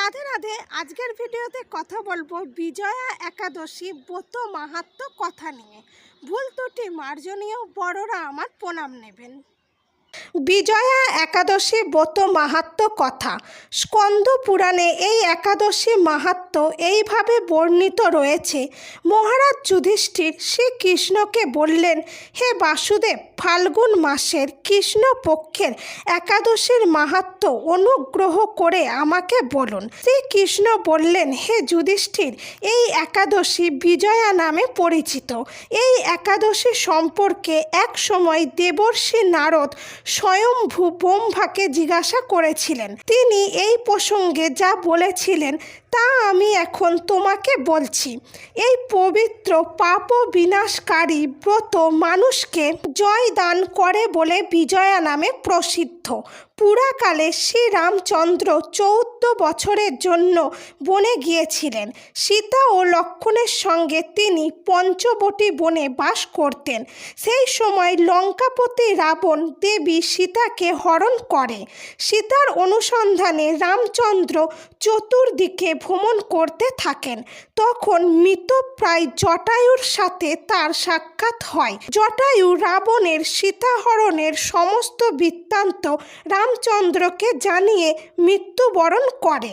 রাধে রাধে, আজকের ভিডিওতে কথা বলব বিজয়া একাদশী ব্রত মাহাত্ম কথা নিয়ে। ভুল ত্রুটি মার্জনীয়, বড়রা আমার প্রণাম নেবেন। বিজয়া একাদশী ব্রত মাহাত্ম কথা। স্কন্দ পুরাণে এই একাদশী মাহাত্ম এইভাবে বর্ণিত রয়েছে। মহারাজ যুধিষ্ঠির শ্রীকৃষ্ণকে বললেন, হে বাসুদেব, ফাল্গুন মাসের কৃষ্ণপক্ষের একাদশীর মাহাত্ম অনুগ্রহ করে আমাকে বলুন। শ্রীকৃষ্ণ বললেন, হে যুধিষ্ঠির, এই একাদশী বিজয়া নামে পরিচিত। এই একাদশী সম্পর্কে এক সময় দেবর্ষী নারদ স্বয়ংভূ ব্রহ্মাকে জিজ্ঞাসা করেছিলেন। তিনি এই প্রসঙ্গে যা বলেছিলেন, তা আমি এখন তোমাকে বলছি। এই পবিত্র পাপ বিনাশকারী ব্রত মানুষকে জয় দান করে বলে বিজয়া নামে প্রসিদ্ধ। পুরাকালে শ্রীরামচন্দ্র চৌদ্দ বছরের জন্য বনে গিয়েছিলেন। সীতা ও লক্ষণের সঙ্গে তিনি পঞ্চবটী বনে বাস করতেন। সেই সময় লঙ্কাপতি রাবণ দেবী সীতাকে হরণ করে। সীতার অনুসন্ধানে রামচন্দ্র চতুর্দিকে ভ্রমণ করতে থাকেন। তখন মৃতপ্রায় জটায়ুর সাথে তার সাক্ষাৎ হয়। জটায়ু রাবণের সীতাহরণের সমস্ত বৃত্তান্ত রামচন্দ্রকে জানিয়ে মৃত্যুবরণ করে।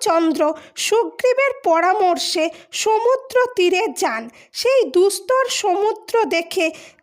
রামচন্দ্র সুগ্রীবের পরামর্শে সমুদ্র তীরে যান। সেই দুস্তর সমুদ্র দেখে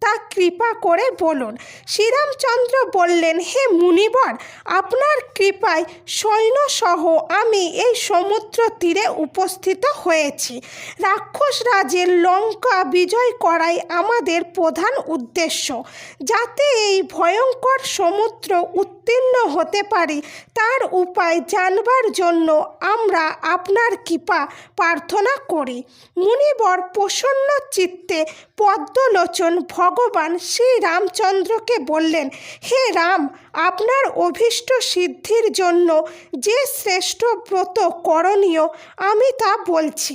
তা কৃপা করে বলুন। শ্রীরামচন্দ্র বললেন, হে মুনিবর, আপনার কৃপায় সৈন্যসহ আমি এই সমুদ্র তীরে উপস্থিত হয়েছি। রাক্ষস রাজের লঙ্কা বিজয় করাই আমাদের প্রধান উদ্দেশ্য। যাতে এই ভয়ঙ্কর সমুদ্র উত্তীর্ণ হতে পারি। তার উপায় জানবার জন্য আমরা আপনার কৃপা প্রার্থনা করি। মুনিবর প্রসন্ন চিত্তে পদ্মলোচন ভগবান শ্রী রামচন্দ্রকে বললেন, হে রাম, আপনার অভীষ্ট সিদ্ধির জন্য যে শ্রেষ্ঠ ব্রত করণীয় আমি তা বলছি।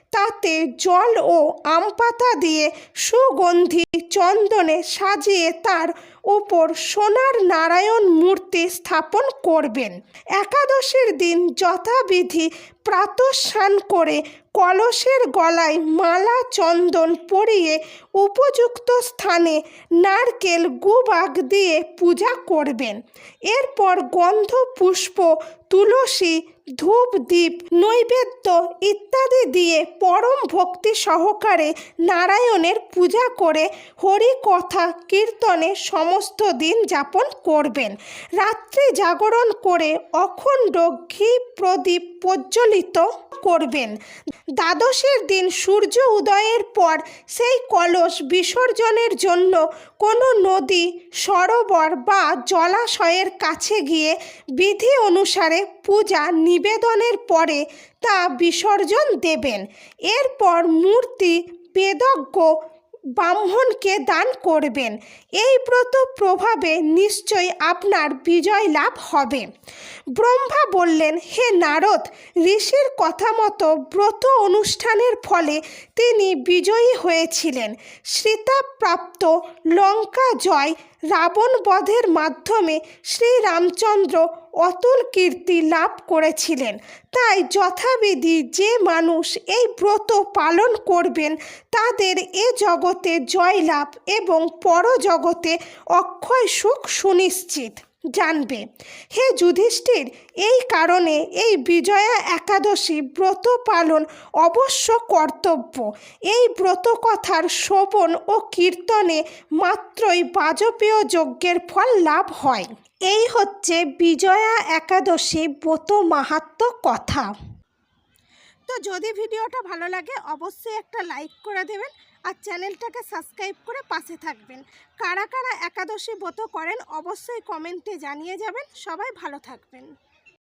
তাতে জল ও আম পাতা দিয়ে সুগন্ধি চন্দনে সাজিয়ে তার ওপর সোনার নারায়ণ মূর্তি স্থাপন করবেন। একাদশের দিন যথাবিধি প্রাতঃস্নান করে কলসের গলায় মালা চন্দন পরিয়ে উপযুক্ত স্থানে নারকেল গুবাগ দিয়ে পূজা করবেন। এরপর গন্ধ, পুষ্প, তুলসী, ধূপ দ্বীপ নৈবেদ্য ইত্যাদি দিয়ে পরম ভক্তি সহকারে নারায়ণের পূজা করে হরি কথা কীর্তনে সমস্ত দিন যাপন করবেন। রাত্রি জাগরণ করে অখণ্ড ঘি প্রদীপ প্রজ্বলিত করবেন। দ্বাদশের দিন সূর্য উদয়ের পর সেই কলস বিসর্জনের জন্য কোনো নদী, সরোবর বা জলাশয়ের কাছে গিয়ে বিধি অনুসারে পূজা নিবেদনের পরে তা বিসর্জন দেবেন। এরপর মূর্তি, বেদজ্ঞ ব্রাহ্মণকে দান করবেন। এই ব্রত প্রভাবে নিশ্চয়ই আপনার বিজয় লাভ হবে। ব্রহ্মা বললেন, হে নারদ, ঋষির কথা মতো ব্রত অনুষ্ঠানের ফলে তিনি বিজয়ী হয়েছিলেন। শ্রীতাপ্রাপ্ত লঙ্কা জয় রাবণ বধের মাধ্যমে শ্রীরামচন্দ্র অতুল কীর্তি লাভ করেছিলেন। তাই যথাবিধি যে মানুষ এই ব্রত পালন করবেন, তাদের এ জগতে জয়লাভ এবং পরজগতে অক্ষয় সুখ সুনিশ্চিত। জানবে। হে যুধিষ্ঠির, এই কারণে এই বিজয়া একাদশী ব্রত পালন অবশ্য কর্তব্য। এই ব্রত কথার শ্রবণ ও কীর্তনে মাত্রই বাজপেয় যজ্ঞের ফল লাভ হয়। এই হচ্ছে বিজয়া একাদশী ব্রত মাহাত্ম কথা। তো যদি ভিডিওটা ভালো লাগে, অবশ্যই একটা লাইক করে দেবেন। আর চ্যানেলটাকে সাবস্ক্রাইব করে পাশে থাকবেন। কারা কারা একাদশী ব্রত করেন অবশ্যই কমেন্টে জানিয়ে যাবেন। সবাই ভালো থাকবেন।